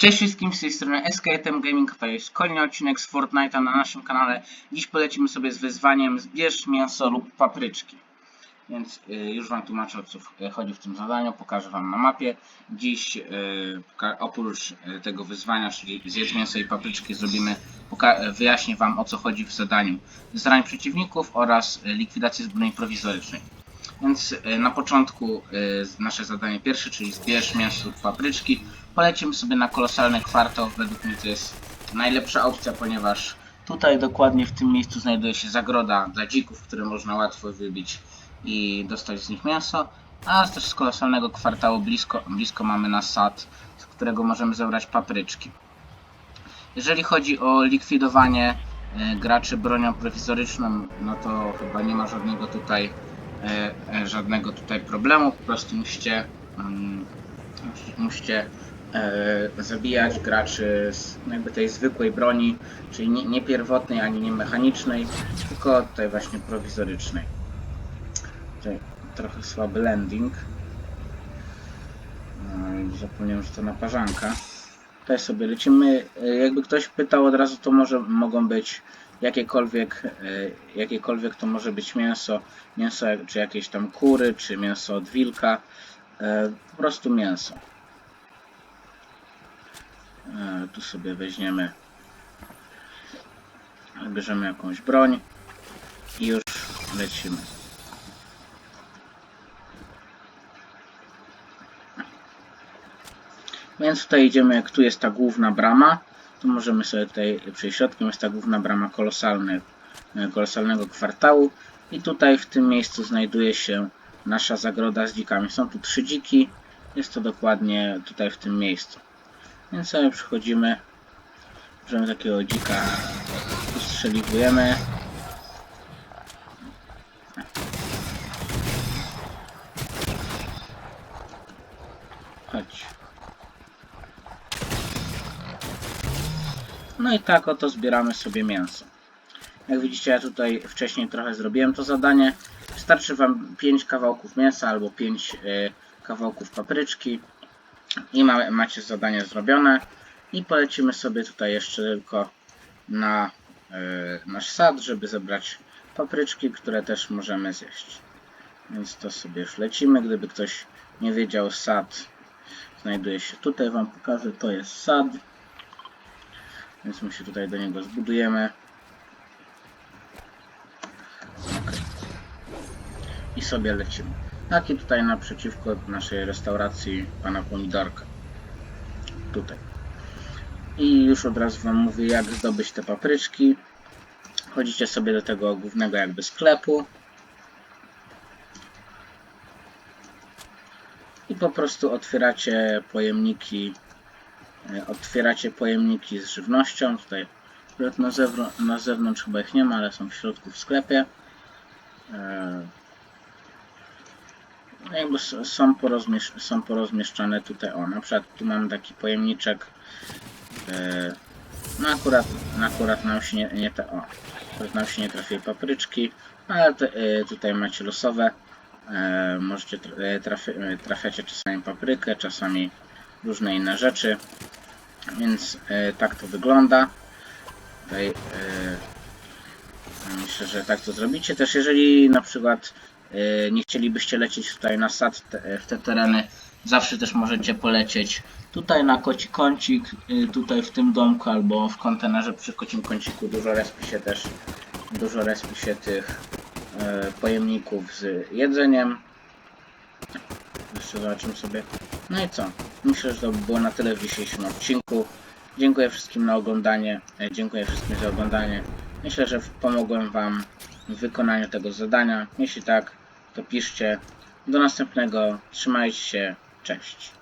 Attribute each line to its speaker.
Speaker 1: Cześć wszystkim, z tej strony SKTM Gaming, to jest kolejny odcinek z Fortnite'a na naszym kanale. Dziś polecimy sobie z wyzwaniem zbierz mięso lub papryczki. Więc y, już Wam tłumaczę o co y, chodzi w tym zadaniu, pokażę Wam na mapie. Dziś y, oprócz tego wyzwania, czyli zjedz mięso i papryczki, zrobimy, wyjaśnię Wam o co chodzi w zadaniu zranić przeciwników oraz likwidacji zbroi prowizorycznej. Więc na początku nasze zadanie pierwsze, czyli zbierz mięso lub papryczki. Polecimy sobie na kolosalny kwartał. Według mnie to jest najlepsza opcja, ponieważ tutaj dokładnie w tym miejscu znajduje się zagroda dla dzików, które można łatwo wybić i dostać z nich mięso. A też z kolosalnego kwartału blisko, blisko mamy na sad, z którego możemy zebrać papryczki. Jeżeli chodzi o likwidowanie e, graczy bronią prowizoryczną, no to chyba nie ma żadnego tutaj e, e, żadnego tutaj problemu. Po prostu musicie, mm, musicie- zabijać graczy z jakby tej zwykłej broni, czyli nie, nie pierwotnej ani nie mechanicznej, tylko tej właśnie prowizorycznej. Tutaj trochę słaby landing. No zapomniałem, że to naparzanka. Tutaj sobie lecimy. E, Jakby ktoś pytał od razu, to może mogą być jakiekolwiek, e, jakiekolwiek to może być mięso, mięso czy jakieś tam kury, czy mięso od wilka, e, po prostu mięso. E, Tu sobie weźmiemy, bierzemy jakąś broń i już lecimy. Więc tutaj idziemy, jak tu jest ta główna brama, to możemy sobie tutaj przejść środkiem, jest ta główna brama kolosalny, e, kolosalnego kwartału i tutaj w tym miejscu znajduje się nasza zagroda z dzikami. Są tu trzy dziki, jest to dokładnie tutaj w tym miejscu. Więc sobie przychodzimy, bierzemy takiego dzika, ustrzeliwujemy. Chodź. No i tak oto zbieramy sobie mięso. Jak widzicie, ja tutaj wcześniej trochę zrobiłem to zadanie. Wystarczy Wam 5 kawałków mięsa albo 5 kawałków papryczki i ma, macie zadanie zrobione. I polecimy sobie tutaj jeszcze tylko na e, nasz sad, żeby zebrać papryczki, które też możemy zjeść. Więc to sobie już lecimy. Gdyby ktoś nie wiedział, sad znajduje się tutaj. Wam pokażę, to jest sad. Więc my się tutaj do niego zbudujemy. I sobie lecimy. Taki tutaj naprzeciwko naszej restauracji pana Pomidorka. Tutaj. I już od razu wam mówię jak zdobyć te papryczki. Chodzicie sobie do tego głównego jakby sklepu. I po prostu otwieracie pojemniki E, otwieracie pojemniki z żywnością. Tutaj na, zewnątrz, na zewnątrz chyba ich nie ma, ale są w środku w sklepie. No Jakby są, porozmiesz są porozmieszczane tutaj. O, na przykład tu mamy taki pojemniczek. E, No akurat, no akurat nam się nie, nie te, o, akurat nam się nie trafiły papryczki, ale te, e, tutaj macie losowe. E, Możecie tra- trafi trafiacie czasami paprykę, czasami różne inne rzeczy. Więc e, tak to wygląda. Tutaj e, myślę, że tak to zrobicie. Też jeżeli na przykład nie chcielibyście lecieć tutaj na sad w te tereny, zawsze też możecie polecieć tutaj na koci kącik, e, tutaj w tym domku albo w kontenerze przy kocim kąciku dużo respi się też dużo respi się tych e, pojemników z jedzeniem. Jeszcze zobaczymy sobie. No i co? Myślę, że to by było na tyle w dzisiejszym odcinku. Dziękuję wszystkim na oglądanie. e, Dziękuję wszystkim za oglądanie. Myślę, że pomogłem Wam w wykonaniu tego zadania. Jeśli tak, to piszcie. Do następnego. Trzymajcie się. Cześć.